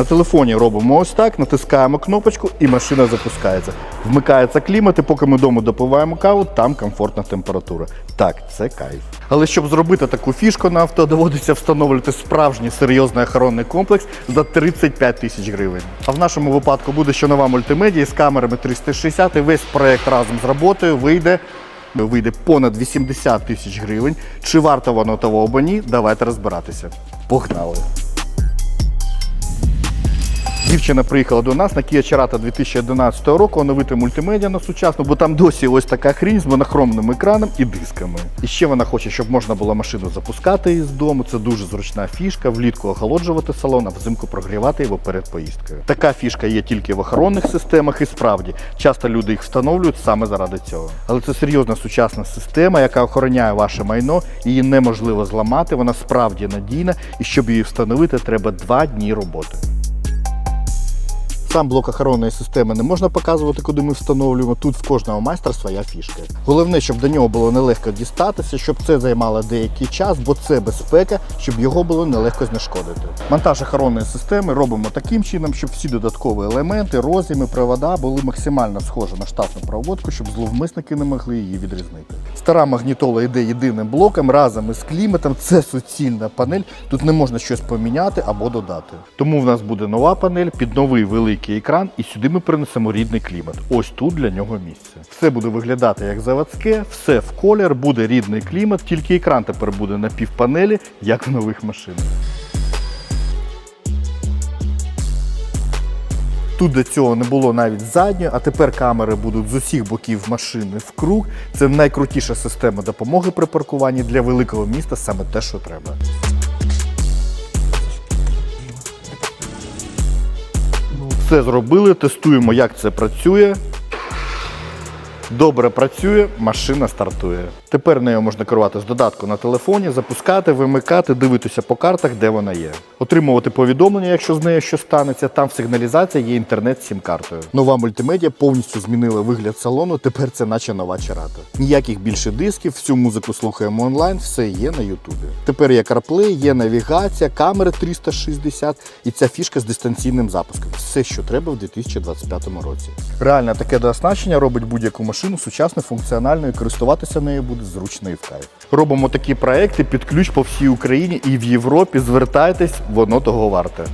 На телефоні робимо ось так, натискаємо кнопочку і машина запускається. Вмикається клімат, і поки ми вдома допиваємо каву, там комфортна температура. Так, це кайф. Але щоб зробити таку фішку на авто, доводиться встановлювати справжній серйозний охоронний комплекс за 35 тисяч гривень. А в нашому випадку буде що нова мультимедія з камерами 360 і весь проект разом з роботою вийде. Вийде понад 80 тисяч гривень. Чи варто воно того або ні? Давайте розбиратися. Погнали! Дівчина приїхала до нас на Kia Cerato 2011 року оновити мультимедіа на сучасну, бо там досі ось така хрінь з монохромним екраном і дисками. І ще вона хоче, щоб можна було машину запускати із дому. Це дуже зручна фішка. Влітку охолоджувати салон, а взимку прогрівати його перед поїздкою. Така фішка є тільки в охоронних системах, і справді часто люди їх встановлюють саме заради цього. Але це серйозна сучасна система, яка охороняє ваше майно. Її неможливо зламати. Вона справді надійна, і щоб її встановити, треба два дні роботи. Сам блок охоронної системи не можна показувати, куди ми встановлюємо. Тут в кожного майстра своя фішка. Головне, щоб до нього було нелегко дістатися, щоб це займало деякий час, бо це безпека, щоб його було нелегко знешкодити. Монтаж охоронної системи робимо таким чином, щоб всі додаткові елементи, роз'єми, провода були максимально схожі на штатну проводку, щоб зловмисники не могли її відрізнити. Стара магнітола йде єдиним блоком разом із кліматом. Це суцільна панель. Тут не можна щось поміняти або додати. Тому в нас буде нова панель під новий великий екран, і сюди ми принесемо рідний клімат. Ось тут для нього місце. Все буде виглядати як заводське, все в колір, буде рідний клімат, тільки екран тепер буде на півпанелі, як в нових машинах. Тут до цього не було навіть задньої, а тепер камери будуть з усіх боків машини в круг. Це найкрутіша система допомоги при паркуванні для великого міста, саме те, що треба. Все зробили, тестуємо, як це працює. Добре працює, машина стартує. Тепер нею можна керувати з додатку на телефоні, запускати, вимикати, дивитися по картах, де вона є. Отримувати повідомлення, якщо з нею щось станеться. Там в сигналізації є інтернет з сім-картою. Нова мультимедіа повністю змінила вигляд салону. Тепер це наче нова Черата. Ніяких більше дисків, всю музику слухаємо онлайн, все є на Ютубі. Тепер є CarPlay, є навігація, камери 360 і ця фішка з дистанційним запуском. Все, що треба в 2025 році. Реально таке дооснащення робить будь-яку машину сучасно функціональною, користуватися нею буде зручно і в кайф. Робимо такі проекти під ключ по всій Україні і в Європі. Звертайтесь, воно того варте.